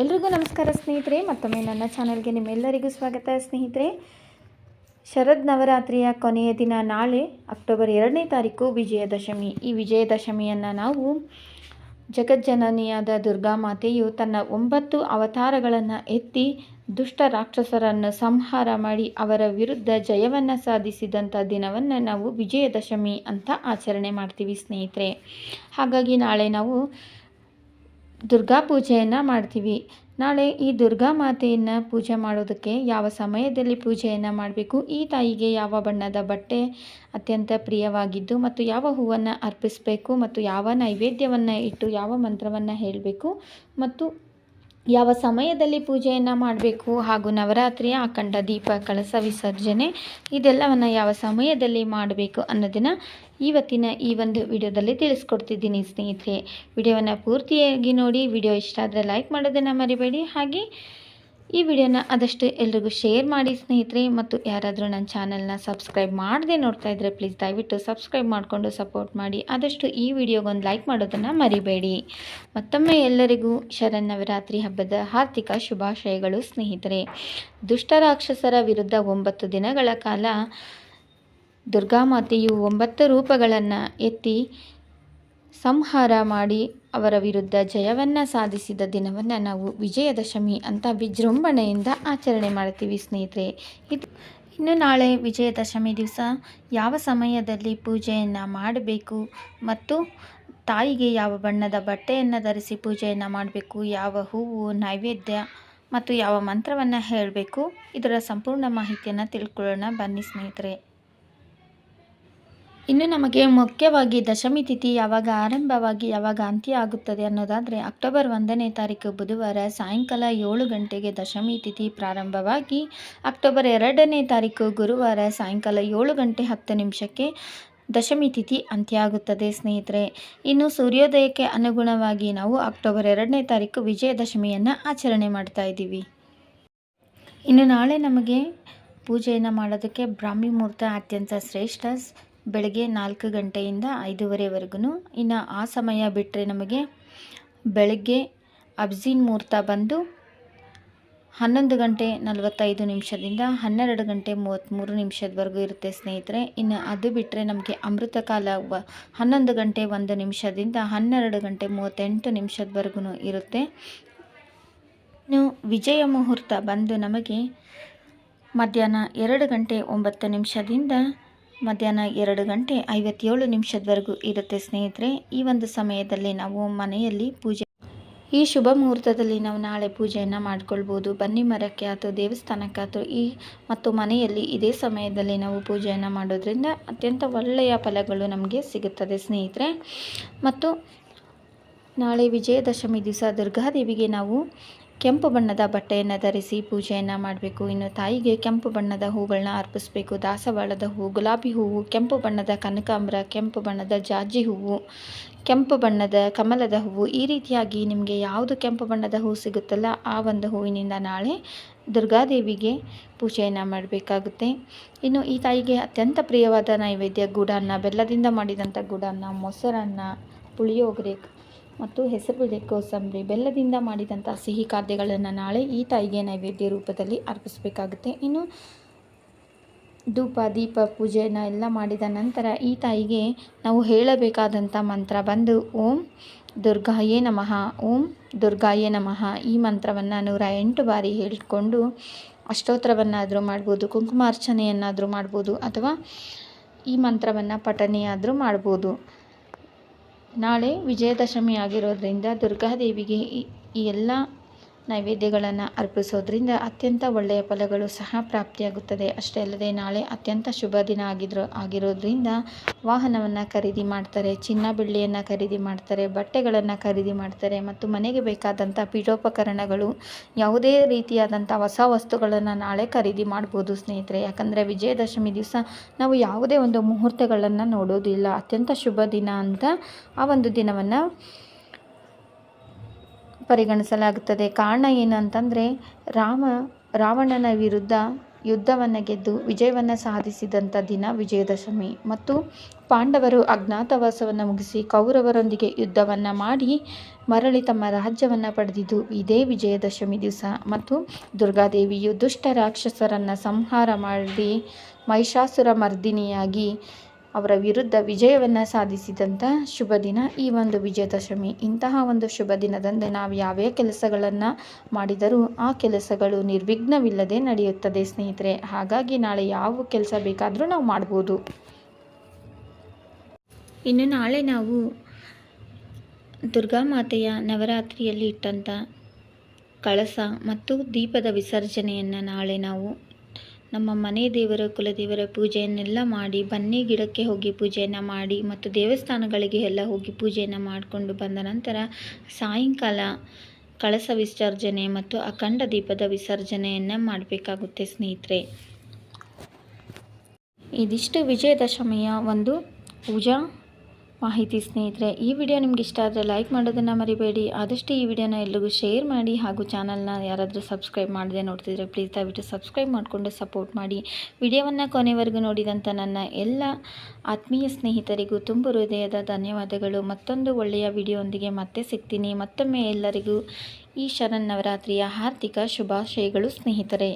ಎಲ್ರಿಗೂ ನಮಸ್ಕಾರ ಸ್ನೇಹಿತರೆ, ಮತ್ತೊಮ್ಮೆ ನನ್ನ ಚಾನಲ್ಗೆ ನಿಮ್ಮೆಲ್ಲರಿಗೂ ಸ್ವಾಗತ. ಸ್ನೇಹಿತರೆ, ಶರದ್ ನವರಾತ್ರಿಯ ಕೊನೆಯ ದಿನ ನಾಳೆ, ಅಕ್ಟೋಬರ್ ಎರಡನೇ ತಾರೀಕು, ವಿಜಯದಶಮಿ. ಈ ವಿಜಯದಶಮಿಯನ್ನು ನಾವು ಜಗಜ್ಜನನಿಯಾದ ದುರ್ಗಾ ಮಾತೆಯು ತನ್ನ ಒಂಬತ್ತು ಅವತಾರಗಳನ್ನು ಎತ್ತಿ ದುಷ್ಟ ರಾಕ್ಷಸರನ್ನು ಸಂಹಾರ ಮಾಡಿ ಅವರ ವಿರುದ್ಧ ಜಯವನ್ನು ಸಾಧಿಸಿದಂಥ ದಿನವನ್ನು ನಾವು ವಿಜಯದಶಮಿ ಅಂತ ಆಚರಣೆ ಮಾಡ್ತೀವಿ ಸ್ನೇಹಿತರೆ. ಹಾಗಾಗಿ ನಾಳೆ ನಾವು ದುರ್ಗಾ ಪೂಜೆಯನ್ನು ಮಾಡ್ತೀವಿ. ನಾಳೆ ಈ ದುರ್ಗಾ ಮಾತೆಯನ್ನು ಪೂಜೆ ಮಾಡೋದಕ್ಕೆ ಯಾವ ಸಮಯದಲ್ಲಿ ಪೂಜೆಯನ್ನು ಮಾಡಬೇಕು? ಈ ತಾಯಿಗೆ ಯಾವ ಬಣ್ಣದ ಬಟ್ಟೆ ಅತ್ಯಂತ ಪ್ರಿಯವಾಗಿದ್ದು ಮತ್ತು ಯಾವ ಹೂವನ್ನು ಅರ್ಪಿಸಬೇಕು ಮತ್ತು ಯಾವ ನೈವೇದ್ಯವನ್ನು ಇಟ್ಟು ಯಾವ ಮಂತ್ರವನ್ನು ಹೇಳಬೇಕು ಮತ್ತು ಯಾವ ಸಮಯದಲ್ಲಿ ಪೂಜೆಯನ್ನು ಮಾಡಬೇಕು ಹಾಗೂ ನವರಾತ್ರಿಯ ಅಖಂಡ ದೀಪ, ಕಳಸ ವಿಸರ್ಜನೆ ಇದೆಲ್ಲವನ್ನು ಯಾವ ಸಮಯದಲ್ಲಿ ಮಾಡಬೇಕು ಅನ್ನೋದನ್ನು ಇವತ್ತಿನ ಈ ಒಂದು ವಿಡಿಯೋದಲ್ಲಿ ತಿಳಿಸ್ಕೊಡ್ತಿದ್ದೀನಿ ಸ್ನೇಹಿತರೆ. ವಿಡಿಯೋವನ್ನು ಪೂರ್ತಿಯಾಗಿ ನೋಡಿ, ವಿಡಿಯೋ ಇಷ್ಟ ಆದರೆ ಲೈಕ್ ಮಾಡೋದನ್ನು ಮರಿಬೇಡಿ. ಹಾಗೆ ಈ ವಿಡಿಯೋನ ಆದಷ್ಟು ಎಲ್ರಿಗೂ ಶೇರ್ ಮಾಡಿ ಸ್ನೇಹಿತರೆ ಮತ್ತು ಯಾರಾದರೂ ನನ್ನ ಚಾನಲ್ನ ಸಬ್ಸ್ಕ್ರೈಬ್ ಮಾಡದೆ ನೋಡ್ತಾ ಇದ್ರೆ ಪ್ಲೀಸ್ ದಯವಿಟ್ಟು ಸಬ್ಸ್ಕ್ರೈಬ್ ಮಾಡಿಕೊಂಡು ಸಪೋರ್ಟ್ ಮಾಡಿ. ಆದಷ್ಟು ಈ ವಿಡಿಯೋಗೊಂದು ಲೈಕ್ ಮಾಡೋದನ್ನು ಮರಿಬೇಡಿ. ಮತ್ತೊಮ್ಮೆ ಎಲ್ಲರಿಗೂ ಶರನ್ನವರಾತ್ರಿ ಹಬ್ಬದ ಹಾರ್ದಿಕ ಶುಭಾಶಯಗಳು ಸ್ನೇಹಿತರೆ. ದುಷ್ಟರಾಕ್ಷಸರ ವಿರುದ್ಧ ಒಂಬತ್ತು ದಿನಗಳ ಕಾಲ ದುರ್ಗಾಮಾತೆಯು ಒಂಬತ್ತು ರೂಪಗಳನ್ನು ಎತ್ತಿ ಸಂಹಾರ ಮಾಡಿ ಅವರ ವಿರುದ್ಧ ಜಯವನ್ನು ಸಾಧಿಸಿದ ದಿನವನ್ನು ನಾವು ವಿಜಯದಶಮಿ ಅಂತ ವಿಜೃಂಭಣೆಯಿಂದ ಆಚರಣೆ ಮಾಡ್ತೀವಿ ಸ್ನೇಹಿತರೆ. ಇದು ಇನ್ನು ನಾಳೆ ವಿಜಯದಶಮಿ ದಿವಸ ಯಾವ ಸಮಯದಲ್ಲಿ ಪೂಜೆಯನ್ನು ಮಾಡಬೇಕು ಮತ್ತು ತಾಯಿಗೆ ಯಾವ ಬಣ್ಣದ ಬಟ್ಟೆಯನ್ನು ಧರಿಸಿ ಪೂಜೆಯನ್ನು ಮಾಡಬೇಕು, ಯಾವ ಹೂವು, ನೈವೇದ್ಯ ಮತ್ತು ಯಾವ ಮಂತ್ರವನ್ನು ಹೇಳಬೇಕು, ಇದರ ಸಂಪೂರ್ಣ ಮಾಹಿತಿಯನ್ನು ತಿಳ್ಕೊಳ್ಳೋಣ ಬನ್ನಿ ಸ್ನೇಹಿತರೆ. ಇನ್ನು ನಮಗೆ ಮುಖ್ಯವಾಗಿ ದಶಮಿ ತಿಥಿ ಯಾವಾಗ ಆರಂಭವಾಗಿ ಯಾವಾಗ ಅಂತ್ಯ ಆಗುತ್ತದೆ ಅನ್ನೋದಾದರೆ ಅಕ್ಟೋಬರ್ ಒಂದನೇ ತಾರೀಕು ಬುಧವಾರ ಸಾಯಂಕಾಲ ಏಳು ಗಂಟೆಗೆ ದಶಮಿ ತಿಥಿ ಪ್ರಾರಂಭವಾಗಿ ಅಕ್ಟೋಬರ್ ಎರಡನೇ ತಾರೀಕು ಗುರುವಾರ ಸಾಯಂಕಾಲ ಏಳು ಗಂಟೆ ಹತ್ತು ನಿಮಿಷಕ್ಕೆ ದಶಮಿ ತಿಥಿ ಅಂತ್ಯ ಆಗುತ್ತದೆ ಸ್ನೇಹಿತರೆ. ಇನ್ನು ಸೂರ್ಯೋದಯಕ್ಕೆ ಅನುಗುಣವಾಗಿ ನಾವು ಅಕ್ಟೋಬರ್ ಎರಡನೇ ತಾರೀಕು ವಿಜಯದಶಮಿಯನ್ನು ಆಚರಣೆ ಮಾಡ್ತಾ ಇದ್ದೀವಿ. ಇನ್ನು ನಾಳೆ ನಮಗೆ ಪೂಜೆಯನ್ನು ಮಾಡೋದಕ್ಕೆ ಬ್ರಾಹ್ಮಿ ಮುಹೂರ್ತ ಅತ್ಯಂತ ಶ್ರೇಷ್ಠ ಬೆಳಗ್ಗೆ ನಾಲ್ಕು ಗಂಟೆಯಿಂದ ಐದೂವರೆವರೆಗೂ ಇನ್ನು ಆ ಸಮಯ ಬಿಟ್ಟರೆ ನಮಗೆ ಬೆಳಗ್ಗೆ ಅಬ್ಜಿನ್ ಮುಹೂರ್ತ ಬಂದು ಹನ್ನೊಂದು ಗಂಟೆ ನಲವತ್ತೈದು ನಿಮಿಷದಿಂದ ಹನ್ನೆರಡು ಗಂಟೆ ಮೂವತ್ತ್ಮೂರು ನಿಮಿಷದವರೆಗೂ ಇರುತ್ತೆ ಸ್ನೇಹಿತರೆ. ಇನ್ನು ಅದು ಬಿಟ್ಟರೆ ನಮಗೆ ಅಮೃತ ಕಾಲ ವ ಹನ್ನೊಂದು ಗಂಟೆ ಒಂದು ನಿಮಿಷದಿಂದ ಹನ್ನೆರಡು ಗಂಟೆ ಮೂವತ್ತೆಂಟು ನಿಮಿಷದವರೆಗೂ ಇರುತ್ತೆ. ಇನ್ನು ವಿಜಯ ಮುಹೂರ್ತ ಬಂದು ನಮಗೆ ಮಧ್ಯಾಹ್ನ ಎರಡು ಗಂಟೆ ಒಂಬತ್ತು ನಿಮಿಷದಿಂದ ಮಧ್ಯಾಹ್ನ ಎರಡು ಗಂಟೆ ಐವತ್ತೇಳು ನಿಮಿಷದವರೆಗೂ ಇರುತ್ತೆ ಸ್ನೇಹಿತರೆ, ಈ ಒಂದು ಸಮಯದಲ್ಲಿ ನಾವು ಮನೆಯಲ್ಲಿ ಪೂಜೆ ಈ ಶುಭ ಮುಹೂರ್ತದಲ್ಲಿ ನಾವು ನಾಳೆ ಪೂಜೆಯನ್ನು ಮಾಡ್ಕೊಳ್ಬೋದು. ಬನ್ನಿ ಮರಕ್ಕೆ ಅಥವಾ ದೇವಸ್ಥಾನಕ್ಕೆ ಅಥವಾ ಈ ಮತ್ತು ಮನೆಯಲ್ಲಿ ಇದೇ ಸಮಯದಲ್ಲಿ ನಾವು ಪೂಜೆಯನ್ನು ಮಾಡೋದ್ರಿಂದ ಅತ್ಯಂತ ಒಳ್ಳೆಯ ಫಲಗಳು ನಮಗೆ ಸಿಗುತ್ತದೆ ಸ್ನೇಹಿತರೆ. ಮತ್ತು ನಾಳೆ ವಿಜಯದಶಮಿ ದಿವಸ ದುರ್ಗಾದೇವಿಗೆ ನಾವು ಕೆಂಪು ಬಣ್ಣದ ಬಟ್ಟೆಯನ್ನು ಧರಿಸಿ ಪೂಜೆಯನ್ನು ಮಾಡಬೇಕು. ಇನ್ನು ತಾಯಿಗೆ ಕೆಂಪು ಬಣ್ಣದ ಹೂಗಳನ್ನ ಅರ್ಪಿಸಬೇಕು. ದಾಸವಾಳದ ಹೂವು ಗುಲಾಬಿ ಹೂವು, ಕೆಂಪು ಬಣ್ಣದ ಕನಕಾಂಬ್ರ, ಕೆಂಪು ಬಣ್ಣದ ಜಾಜಿ ಹೂವು, ಕೆಂಪು ಬಣ್ಣದ ಕಮಲದ ಹೂವು, ಈ ರೀತಿಯಾಗಿ ನಿಮಗೆ ಯಾವುದು ಕೆಂಪು ಬಣ್ಣದ ಹೂವು ಸಿಗುತ್ತಲ್ಲ ಆ ಒಂದು ಹೂವಿನಿಂದ ನಾಳೆ ದುರ್ಗಾದೇವಿಗೆ ಪೂಜೆಯನ್ನು ಮಾಡಬೇಕಾಗುತ್ತೆ. ಇನ್ನು ಈ ತಾಯಿಗೆ ಅತ್ಯಂತ ಪ್ರಿಯವಾದ ನೈವೇದ್ಯ, ಗೂಡನ್ನ, ಬೆಲ್ಲದಿಂದ ಮಾಡಿದಂಥ ಗೂಡನ್ನ, ಮೊಸರನ್ನ, ಪುಳಿಯೋಗರೆ ಮತ್ತು ಹೆಸರುಬೇಳೆ ಕೋಸಂಬರಿ ಬೆಲ್ಲದಿಂದ ಮಾಡಿದಂಥ ಸಿಹಿ ಖಾದ್ಯಗಳನ್ನು ನಾಳೆ ಈ ತಾಯಿಗೆ ನೈವೇದ್ಯ ರೂಪದಲ್ಲಿ ಅರ್ಪಿಸಬೇಕಾಗುತ್ತೆ. ಇನ್ನು ಧೂಪ, ದೀಪ, ಪೂಜೆನ ಎಲ್ಲ ಮಾಡಿದ ನಂತರ ಈ ತಾಯಿಗೆ ನಾವು ಹೇಳಬೇಕಾದಂಥ ಮಂತ್ರ ಬಂದು ಓಂ ದುರ್ಗಾಯೇ ನಮಃ, ಓಂ ದುರ್ಗಾಯೇ ನಮಃ. ಈ ಮಂತ್ರವನ್ನು ನೂರ ಎಂಟು ಬಾರಿ ಹೇಳಿಕೊಂಡು ಅಷ್ಟೋತ್ತರವನ್ನಾದರೂ ಮಾಡ್ಬೋದು, ಕುಂಕುಮಾರ್ಚನೆಯನ್ನಾದರೂ ಮಾಡ್ಬೋದು ಅಥವಾ ಈ ಮಂತ್ರವನ್ನು ಪಠನೆಯಾದರೂ ಮಾಡ್ಬೋದು. ನಾಳೆ ವಿಜಯದಶಮಿ ಆಗಿರೋದರಿಂದ ದುರ್ಗಾದೇವಿಗೆ ಈ ಎಲ್ಲ ನೈವೇದ್ಯಗಳನ್ನು ಅರ್ಪಿಸೋದ್ರಿಂದ ಅತ್ಯಂತ ಒಳ್ಳೆಯ ಫಲಗಳು ಸಹ ಪ್ರಾಪ್ತಿಯಾಗುತ್ತದೆ. ಅಷ್ಟೇ ಅಲ್ಲದೆ ನಾಳೆ ಅತ್ಯಂತ ಶುಭ ದಿನ ಆಗಿರೋ ಆಗಿರೋದ್ರಿಂದ ವಾಹನವನ್ನು ಖರೀದಿ ಮಾಡ್ತಾರೆ, ಚಿನ್ನ ಬೆಳ್ಳಿಯನ್ನು ಖರೀದಿ ಮಾಡ್ತಾರೆ, ಬಟ್ಟೆಗಳನ್ನು ಖರೀದಿ ಮಾಡ್ತಾರೆ ಮತ್ತು ಮನೆಗೆ ಬೇಕಾದಂಥ ಪೀಠೋಪಕರಣಗಳು, ಯಾವುದೇ ರೀತಿಯಾದಂಥ ಹೊಸ ವಸ್ತುಗಳನ್ನು ನಾಳೆ ಖರೀದಿ ಮಾಡ್ಬೋದು ಸ್ನೇಹಿತರೆ. ಯಾಕಂದರೆ ವಿಜಯದಶಮಿ ದಿವಸ ನಾವು ಯಾವುದೇ ಒಂದು ಮುಹೂರ್ತಗಳನ್ನು ನೋಡೋದಿಲ್ಲ. ಅತ್ಯಂತ ಶುಭ ದಿನ ಅಂತ ಆ ಒಂದು ದಿನವನ್ನು ಪರಿಗಣಿಸಲಾಗುತ್ತದೆ. ಕಾರಣ ಏನು ಅಂತಂದರೆ, ರಾಮ, ರಾವಣನ ವಿರುದ್ಧ ಯುದ್ಧವನ್ನು ಗೆದ್ದು ವಿಜಯವನ್ನು ಸಾಧಿಸಿದಂಥ ದಿನ ವಿಜಯದಶಮಿ. ಮತ್ತು ಪಾಂಡವರು ಅಜ್ಞಾತವಾಸವನ್ನು ಮುಗಿಸಿ ಕೌರವರೊಂದಿಗೆ ಯುದ್ಧವನ್ನು ಮಾಡಿ ಮರಳಿ ತಮ್ಮ ರಾಜ್ಯವನ್ನು ಪಡೆದಿದ್ದು ಇದೇ ವಿಜಯದಶಮಿ ದಿವಸ. ಮತ್ತು ದುರ್ಗಾದೇವಿಯು ದುಷ್ಟ ರಾಕ್ಷಸರನ್ನು ಸಂಹಾರ ಮಾಡಿ ಮಹಿಷಾಸುರ ಮರ್ದಿನಿಯಾಗಿ ಅವರ ವಿರುದ್ಧ ವಿಜಯವನ್ನು ಸಾಧಿಸಿದಂಥ ಶುಭ ದಿನ. ಈ ಒಂದು ವಿಜಯದಶಮಿ, ಇಂತಹ ಒಂದು ಶುಭ ದಿನದಂದು ನಾವು ಯಾವ್ಯಾವ ಕೆಲಸಗಳನ್ನು ಮಾಡಿದರೂ ಆ ಕೆಲಸಗಳು ನಿರ್ವಿಘ್ನವಿಲ್ಲದೆ ನಡೆಯುತ್ತದೆ ಸ್ನೇಹಿತರೆ. ಹಾಗಾಗಿ ನಾಳೆ ಯಾವ ಕೆಲಸ ಬೇಕಾದರೂ ನಾವು ಮಾಡ್ಬೋದು. ಇನ್ನು ನಾಳೆ ನಾವು ದುರ್ಗಾಮಾತೆಯ ನವರಾತ್ರಿಯಲ್ಲಿ ಇಟ್ಟಂಥ ಕಳಸ ಮತ್ತು ದೀಪದ ವಿಸರ್ಜನೆಯನ್ನು ನಾಳೆ ನಾವು ನಮ್ಮ ಮನೆ ದೇವರ, ಕುಲದೇವರ ಪೂಜೆಯನ್ನೆಲ್ಲ ಮಾಡಿ, ಬನ್ನಿ ಗಿಡಕ್ಕೆ ಹೋಗಿ ಪೂಜೆಯನ್ನು ಮಾಡಿ ಮತ್ತು ದೇವಸ್ಥಾನಗಳಿಗೆ ಎಲ್ಲ ಹೋಗಿ ಪೂಜೆಯನ್ನು ಮಾಡಿಕೊಂಡು ಬಂದ ನಂತರ ಸಾಯಂಕಾಲ ಕಳಸ ವಿಸರ್ಜನೆ ಮತ್ತು ಅಖಂಡ ದೀಪದ ವಿಸರ್ಜನೆಯನ್ನು ಮಾಡಬೇಕಾಗುತ್ತೆ ಸ್ನೇಹಿತರೆ. ಇದಿಷ್ಟು ವಿಜಯದಶಮಿಯ ಒಂದು ಪೂಜಾ. ಮಾಹಿತಿ ಸ್ನೇಹಿತರೆ, ಈ ವಿಡಿಯೋ ನಿಮ್ಗೆ ಇಷ್ಟ ಆದರೆ ಲೈಕ್ ಮಾಡೋದನ್ನು ಮರಿಬೇಡಿ. ಆದಷ್ಟು ಈ ವಿಡಿಯೋನ ಎಲ್ಲರಿಗೂ ಶೇರ್ ಮಾಡಿ ಹಾಗೂ ಚಾನಲ್ನ ಯಾರಾದರೂ ಸಬ್ಸ್ಕ್ರೈಬ್ ಮಾಡದೆ ನೋಡ್ತಿದ್ರೆ ಪ್ಲೀಸ್ ದಯವಿಟ್ಟು ಸಬ್ಸ್ಕ್ರೈಬ್ ಮಾಡಿಕೊಂಡು ಸಪೋರ್ಟ್ ಮಾಡಿ. ವಿಡಿಯೋವನ್ನು ಕೊನೆವರೆಗೂ ನೋಡಿದಂಥ ನನ್ನ ಎಲ್ಲ ಆತ್ಮೀಯ ಸ್ನೇಹಿತರಿಗೂ ತುಂಬ ಹೃದಯದ ಧನ್ಯವಾದಗಳು. ಮತ್ತೊಂದು ಒಳ್ಳೆಯ ವಿಡಿಯೋಂದಿಗೆ ಮತ್ತೆ ಸಿಗ್ತೀನಿ. ಮತ್ತೊಮ್ಮೆ ಎಲ್ಲರಿಗೂ ಈ ಶರನ್ನವರಾತ್ರಿಯ ಹಾರ್ದಿಕ ಶುಭಾಶಯಗಳು ಸ್ನೇಹಿತರೆ.